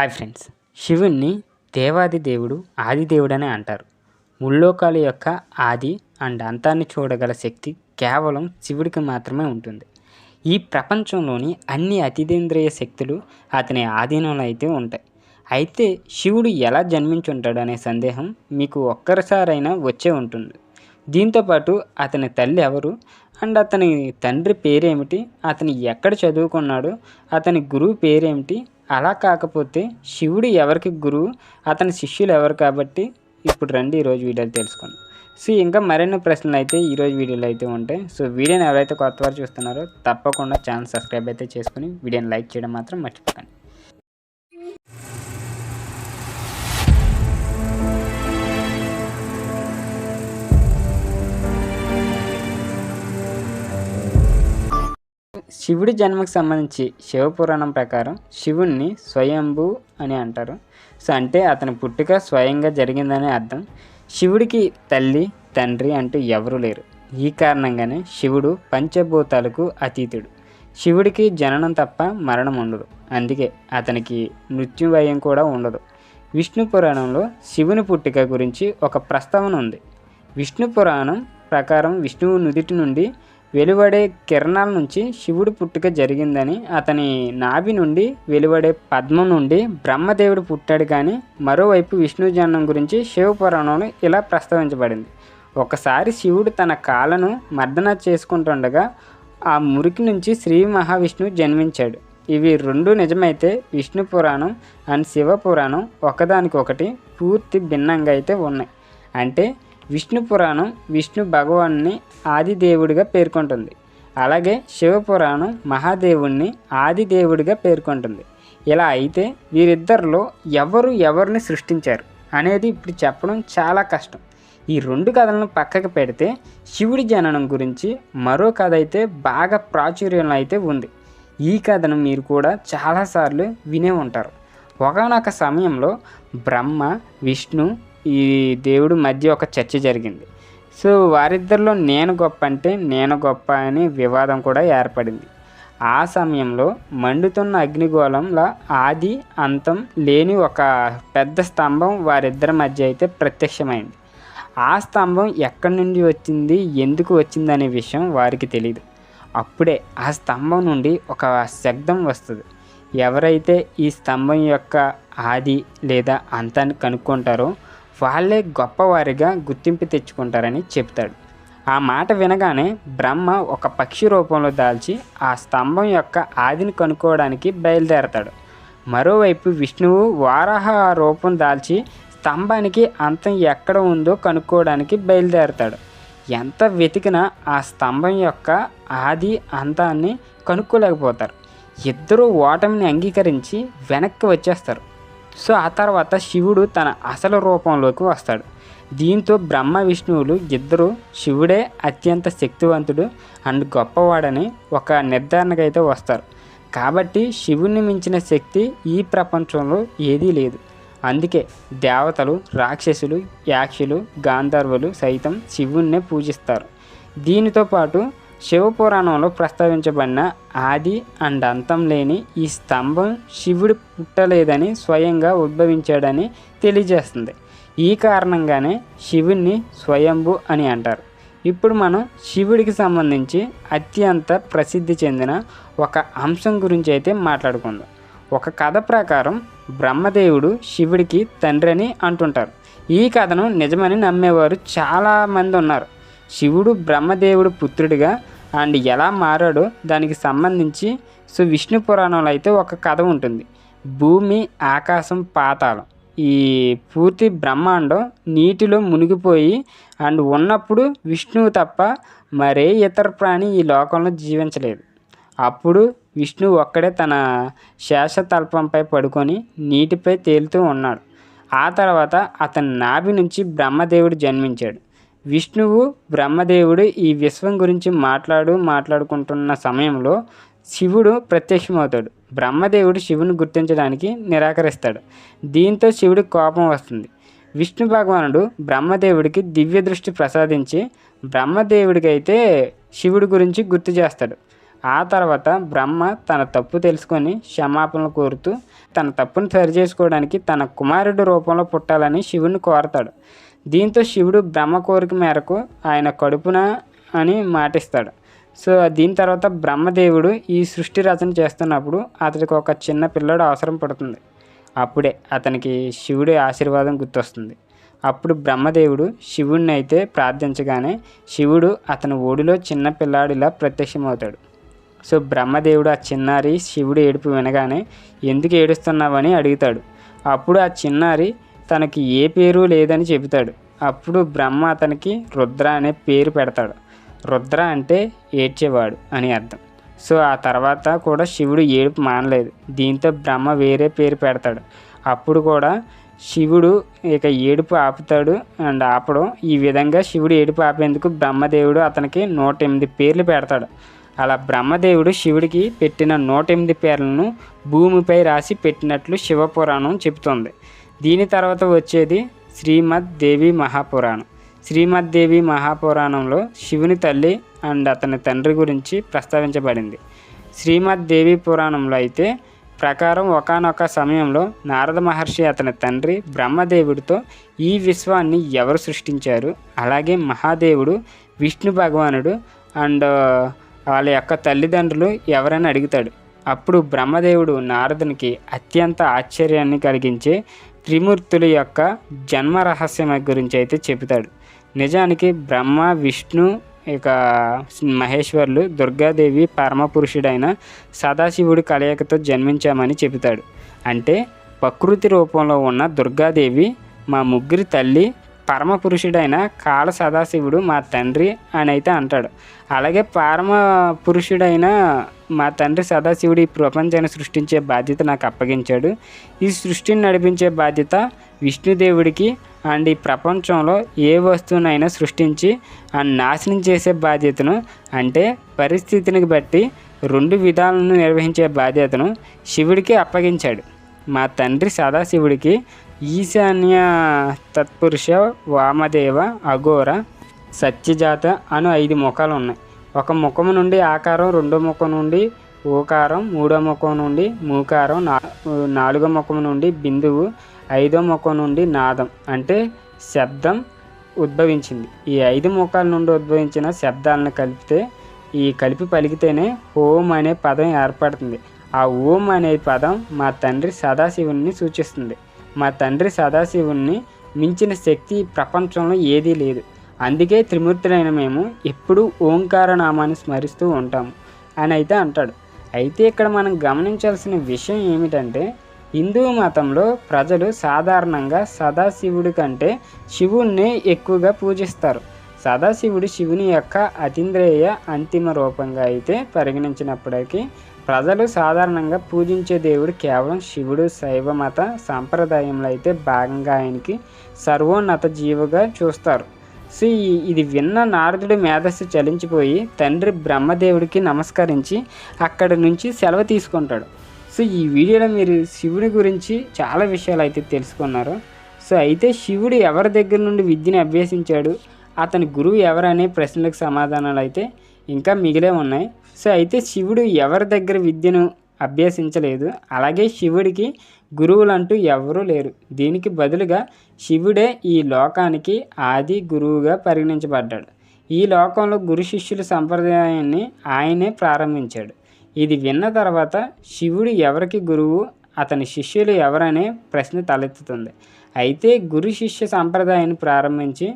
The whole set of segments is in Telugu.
హాయ్ ఫ్రెండ్స్ శివుణ్ణి దేవాది దేవుడు ఆది దేవుడు అని అంటారు. ముల్లోకాల యొక్క ఆది అండ్ అంతాన్ని చూడగల శక్తి కేవలం శివుడికి మాత్రమే ఉంటుంది. ఈ ప్రపంచంలోని అన్ని అతిదేంద్రియ శక్తులు అతని ఆధీనంలో అయితే ఉంటాయి. అయితే శివుడు ఎలా జన్మించుంటాడు అనే సందేహం మీకు ఒక్కరిసారైనా వచ్చే ఉంటుంది. దీంతోపాటు అతని తల్లి ఎవరు? అండ్ అతని తండ్రి పేరేమిటి? అతను ఎక్కడ చదువుకున్నాడు? అతని గురువు పేరేమిటి? అలా కాకపోతే శివుడు ఎవరికి గురువు? అతని శిష్యులు ఎవరు కాబట్టి? ఇప్పుడు రండి ఈరోజు వీడియోలు తెలుసుకుందాం. సో ఇంకా మరిన్ని ప్రశ్నలు అయితే ఈరోజు వీడియోలో అయితే ఉంటాయి. సో వీడియోని ఎవరైతే కొత్తవారు చూస్తున్నారో తప్పకుండా ఛానల్ సబ్స్క్రైబ్ అయితే చేసుకుని వీడియోని లైక్ చేయడం మాత్రం మర్చిపోకండి. శివుడి జన్మకు సంబంధించి శివపురాణం ప్రకారం శివుణ్ణి స్వయంభు అని అంటారు. సో అంటే అతని పుట్టుక స్వయంగా జరిగిందని అర్థం. శివుడికి తల్లి తండ్రి అంటూ ఎవరూ లేరు. ఈ కారణంగానే శివుడు పంచభూతాలకు అతీతుడు. శివుడికి జననం తప్ప మరణం ఉండదు. అందుకే అతనికి మృత్యువయం కూడా ఉండదు. విష్ణు పురాణంలో శివుని పుట్టుక గురించి ఒక ప్రస్తావన ఉంది. విష్ణు పురాణం ప్రకారం విష్ణువు నుదిటి నుండి వెలువడే కిరణాల నుంచి శివుడు పుట్టుక జరిగిందని అతని నాభి నుండి వెలువడే పద్మం నుండి బ్రహ్మదేవుడు పుట్టాడు కానీ మరోవైపు విష్ణు జన్మం గురించి శివపురాణంలో ఇలా ప్రస్తావించబడింది. ఒకసారి శివుడు తన కాళ్ళను మర్దన చేసుకుంటుండగా ఆ మురికి నుంచి శ్రీ మహావిష్ణువు జన్మించాడు. ఇవి రెండు నిజమైతే విష్ణు పురాణం అండ్ శివ పురాణం ఒకదానికొకటి పూర్తి భిన్నంగా అయితే ఉన్నాయి. అంటే విష్ణు పురాణం విష్ణు భగవాన్ని ఆది దేవుడిగా పేర్కొంటుంది. అలాగే శివపురాణం మహాదేవుణ్ణి ఆది దేవుడిగా పేర్కొంటుంది. ఇలా అయితే వీరిద్దరిలో ఎవరు ఎవరిని సృష్టించారు అనేది ఇప్పుడు చెప్పడం చాలా కష్టం. ఈ రెండు కథలను పక్కకు పెడితే శివుడి జననం గురించి మరో కథ అయితే బాగా ప్రాచుర్యంలో అయితే ఉంది. ఈ కథను మీరు కూడా చాలాసార్లు వినే ఉంటారు. ఒకనొక సమయంలో బ్రహ్మ విష్ణు ఈ దేవుడు మధ్య ఒక చర్చ జరిగింది. సో వారిద్దరిలో నేను గొప్ప అంటే నేను గొప్ప అని వివాదం కూడా ఏర్పడింది. ఆ సమయంలో మండుతున్న అగ్నిగోళంలో ఆది అంతం లేని ఒక పెద్ద స్తంభం వారిద్దరి మధ్య అయితే ప్రత్యక్షమైంది. ఆ స్తంభం ఎక్కడి నుండి వచ్చింది ఎందుకు వచ్చింది అనే విషయం వారికి తెలియదు అప్పుడే ఆ స్తంభం నుండి ఒక శబ్దం వస్తుంది. ఎవరైతే ఈ స్తంభం యొక్క ఆది లేదా అంతాన్ని కనుక్కుంటారో వాళ్ళే గొప్పవారిగా గుర్తింపు తెచ్చుకుంటారని చెప్తాడు. ఆ మాట వినగానే బ్రహ్మ ఒక పక్షి రూపంలో దాల్చి ఆ స్తంభం యొక్క ఆదిని కనుక్కోవడానికి బయలుదేరతాడు. మరోవైపు విష్ణువు వారాహ రూపం దాల్చి స్తంభానికి అంతం ఎక్కడ ఉందో కనుక్కోవడానికి బయలుదేరతాడు. ఎంత వెతికినా ఆ స్తంభం యొక్క ఆది అంతాన్ని కనుక్కోలేకపోతారు. ఇద్దరూ ఓటమిని అంగీకరించి వెనక్కి వచ్చేస్తారు. సో ఆ తర్వాత శివుడు తన అసలు రూపంలోకి వస్తాడు. దీంతో బ్రహ్మ విష్ణువులు ఇద్దరు శివుడే అత్యంత శక్తివంతుడు అండ్ గొప్పవాడని ఒక నిర్ధారణకు అయితే వస్తారు. కాబట్టి శివుణ్ణి మించిన శక్తి ఈ ప్రపంచంలో ఏదీ లేదు. అందుకే దేవతలు రాక్షసులు యాక్షులు గాంధర్వులు సైతం శివుణ్ణే పూజిస్తారు. దీనితో పాటు శివపురాణంలో ప్రస్తావించబడిన ఆది అండ్ అంతం లేని ఈ స్తంభం శివుడు పుట్టలేదని స్వయంగా ఉద్భవించాడని తెలియజేస్తుంది. ఈ కారణంగానే శివుణ్ణి స్వయంభు అని అంటారు. ఇప్పుడు మనం శివుడికి సంబంధించి అత్యంత ప్రసిద్ధి చెందిన ఒక అంశం గురించి అయితే మాట్లాడుకుందాం. ఒక కథ ప్రకారం బ్రహ్మదేవుడు శివుడికి తండ్రి అని అంటుంటారు. ఈ కథను నిజమని నమ్మేవారు చాలామంది ఉన్నారు. శివుడు బ్రహ్మదేవుడు పుత్రుడిగా అండ్ ఎలా మారాడో దానికి సంబంధించి సో విష్ణు పురాణంలో అయితే ఒక కథ ఉంటుంది. భూమి ఆకాశం పాతాళం. ఈ పూర్తి బ్రహ్మాండం నీటిలో మునిగిపోయి అండ్ ఉన్నప్పుడు విష్ణువు తప్ప మరే ఇతర ప్రాణి ఈ లోకంలో జీవించలేదు. అప్పుడు విష్ణువు ఒక్కడే తన శేషతల్పంపై పడుకొని నీటిపై తేలుతూ ఉన్నాడు. ఆ తర్వాత అతని నాభి నుంచి బ్రహ్మదేవుడు జన్మించాడు. విష్ణువు బ్రహ్మదేవుడు ఈ విశ్వం గురించి మాట్లాడు మాట్లాడుకుంటున్న సమయంలో శివుడు ప్రత్యక్షమవుతాడు. బ్రహ్మదేవుడు శివుని గుర్తించడానికి నిరాకరిస్తాడు. దీంతో శివుడికి కోపం వస్తుంది. విష్ణు భగవానుడు బ్రహ్మదేవుడికి దివ్య దృష్టి ప్రసాదించి బ్రహ్మదేవుడికి అయితే శివుడి గురించి గుర్తు చేస్తాడు. ఆ తర్వాత బ్రహ్మ తన తప్పు తెలుసుకొని క్షమాపణలు కోరుతూ తన తప్పును సరిచేసుకోవడానికి తన కుమారుడి రూపంలో పుట్టాలని శివుని కోరతాడు. దీంతో శివుడు బ్రహ్మ కోరిక మేరకు ఆయన కడుపున అని మాటిస్తాడు. సో దీని తర్వాత బ్రహ్మదేవుడు ఈ సృష్టి రచన చేస్తున్నప్పుడు అతడికి ఒక చిన్న పిల్లడు అవసరం పడుతుంది. అప్పుడే అతనికి శివుడి ఆశీర్వాదం గుర్తొస్తుంది. అప్పుడు బ్రహ్మదేవుడు శివుణ్ణి అయితే ప్రార్థించగానే శివుడు అతని ఓడిలో చిన్న పిల్లాడిలా ప్రత్యక్షమవుతాడు. సో బ్రహ్మదేవుడు ఆ చిన్నారి శివుడు ఏడుపు వినగానే ఎందుకు ఏడుస్తున్నావని? అడుగుతాడు. అప్పుడు ఆ చిన్నారి తనకి ఏ పేరు లేదని చెబుతాడు. అప్పుడు బ్రహ్మ అతనికి రుద్ర అనే పేరు పెడతాడు. రుద్ర అంటే ఏడ్చేవాడు అని అర్థం. సో ఆ తర్వాత కూడా శివుడు ఏడుపు మానలేదు. దీంతో బ్రహ్మ వేరే పేరు పెడతాడు. అప్పుడు కూడా శివుడు ఇక ఏడుపు ఆపుతాడు అండ్ ఆపడం. ఈ విధంగా శివుడు ఏడుపు ఆపేందుకు బ్రహ్మదేవుడు అతనికి నూట ఎనిమిది పేర్లు పెడతాడు. అలా బ్రహ్మదేవుడు శివుడికి పెట్టిన నూట ఎనిమిది పేర్లను భూమిపై రాసి పెట్టినట్లు శివపురాణం చెబుతోంది. దీని తర్వాత వచ్చేది శ్రీమద్ దేవి మహాపురాణం. శ్రీమద్ దేవి మహాపురాణంలో శివుని తల్లి అండ్ అతని తండ్రి గురించి ప్రస్తావించబడింది. శ్రీమద్ దేవి పురాణంలో అయితే ప్రకారం ఒకనొక సమయంలో నారద మహర్షి అతని తండ్రి బ్రహ్మదేవుడితో ఈ విశ్వాన్ని ఎవరు సృష్టించారు? అలాగే మహాదేవుడు విష్ణు భగవానుడు అండ్ వాళ్ళ యొక్క తల్లిదండ్రులు ఎవరని అడుగుతాడు. అప్పుడు బ్రహ్మదేవుడు నారదునికి అత్యంత ఆశ్చర్యాన్ని కలిగించే త్రిమూర్తుల యొక్క జన్మ రహస్యం గురించి అయితే చెబుతాడు. నిజానికి బ్రహ్మ విష్ణు ఇక మహేశ్వర్లు దుర్గాదేవి పరమపురుషుడైన సదాశివుడి కలయికతో జన్మించామని చెబుతాడు. అంటే ప్రకృతి రూపంలో ఉన్న దుర్గాదేవి మా ముగ్గురి తల్లి పరమ పురుషుడైన కాళ సదాశివుడు మా తండ్రి అని అయితే అంటాడు. అలాగే పరమ పురుషుడైన మా తండ్రి సదాశివుడు ఈ ప్రపంచాన్ని సృష్టించే బాధ్యత నాకు అప్పగించాడు. ఈ సృష్టిని నడిపించే బాధ్యత విష్ణుదేవుడికి అండ్ ఈ ప్రపంచంలో ఏ వస్తువునైనా సృష్టించి ఆ నాశనం చేసే బాధ్యతను అంటే పరిస్థితిని బట్టి రెండు విధాలను నిర్వహించే బాధ్యతను శివుడికి అప్పగించాడు. మా తండ్రి సదాశివుడికి ఈశాన్య తత్పురుష వామదేవ అఘోర సత్యజాత అను ఐదు ముఖాలు ఉన్నాయి. ఒక ముఖము నుండి ఆకారం రెండో ముఖం నుండి ఓకారం మూడో ముఖం నుండి మూకారం నా నాలుగో ముఖం నుండి బిందువు ఐదో ముఖం నుండి నాదం అంటే శబ్దం ఉద్భవించింది. ఈ ఐదు ముఖాల నుండి ఉద్భవించిన శబ్దాలను కలిపితే ఈ కలిపి పలికితేనే ఓం అనే పదం ఏర్పడుతుంది. ఆ ఓం అనే పదం మా తండ్రి సదాశివుని సూచిస్తుంది. మా తండ్రి సదాశివుణ్ణి మించిన శక్తి ప్రపంచంలో ఏదీ లేదు. అందుకే త్రిమూర్తులైన మేము ఎప్పుడూ ఓంకార నామాన్ని స్మరిస్తూ ఉంటాము అని అయితే అంటాడు. అయితే ఇక్కడ మనం గమనించాల్సిన విషయం ఏమిటంటే హిందూ మతంలో ప్రజలు సాధారణంగా సదాశివుడి కంటే శివుణ్ణి ఎక్కువగా పూజిస్తారు. సదాశివుడు శివుని యొక్క అతీంద్రేయ అంతిమ రూపంగా అయితే పరిగణించినప్పటికీ ప్రజలు సాధారణంగా పూజించే దేవుడు కేవలం శివుడు శైవ మత సాంప్రదాయంలో అయితే భాగంగా ఆయనకి సర్వోన్నత జీవుగా చూస్తారు. సో ఇది విన్న నారదుడు మేధస్సు చలించిపోయి తండ్రి బ్రహ్మదేవుడికి నమస్కరించి అక్కడి నుంచి సెలవు తీసుకుంటాడు. సో ఈ వీడియోలో మీరు శివుడి గురించి చాలా విషయాలు అయితే తెలుసుకున్నారు. సో అయితే శివుడు ఎవరి దగ్గర నుండి విద్యను అభ్యసించాడు? అతని గురువు ఎవరనే ప్రశ్నలకు సమాధానాలు అయితే ఇంకా మిగిలే ఉన్నాయి. సో అయితే శివుడు ఎవరి దగ్గర విద్యను అభ్యసించలేదు అలాగే శివుడికి గురువులంటూ ఎవరూ లేరు. దీనికి బదులుగా శివుడే ఈ లోకానికి ఆది గురువుగా పరిగణించబడ్డాడు. ఈ లోకంలో గురు శిష్యుల సంప్రదాయాన్ని ఆయనే ప్రారంభించాడు. ఇది విన్న తర్వాత శివుడు ఎవరికి గురువు అతని శిష్యులు ఎవరనే ప్రశ్న తలెత్తుతుంది. అయితే గురు శిష్య సంప్రదాయాన్ని ప్రారంభించి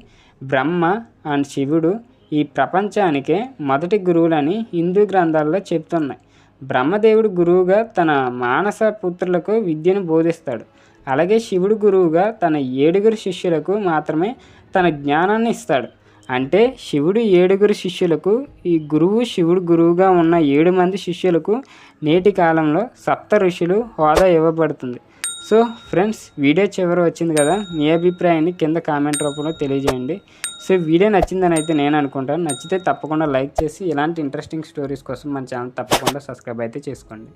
బ్రహ్మ అండ్ శివుడు ఈ ప్రపంచానికే మొదటి గురువులని హిందూ గ్రంథాల్లో చెప్తున్నాయి. బ్రహ్మదేవుడు గురువుగా తన మానస పుత్రులకు విద్యను బోధిస్తాడు. అలాగే శివుడు గురువుగా తన ఏడుగురు శిష్యులకు మాత్రమే తన జ్ఞానాన్ని ఇస్తాడు. అంటే శివుడు ఏడుగురు శిష్యులకు ఈ గురువు శివుడు గురువుగా ఉన్న ఏడు మంది శిష్యులకు నేటి కాలంలో సప్త ఋషులు హోదా ఇవ్వబడుతుంది. సో ఫ్రెండ్స్ వీడియో చివరి వచ్చింది కదా? మీ అభిప్రాయాన్ని కింద కామెంట్ రూపంలో తెలియజేయండి. సో వీడియో నచ్చిందని అయితే నేను అనుకుంటాను. నచ్చితే తప్పకుండా లైక్ చేసి ఇలాంటి ఇంట్రెస్టింగ్ స్టోరీస్ కోసం మన ఛానల్ తప్పకుండా సబ్స్క్రైబ్ అయితే చేసుకోండి.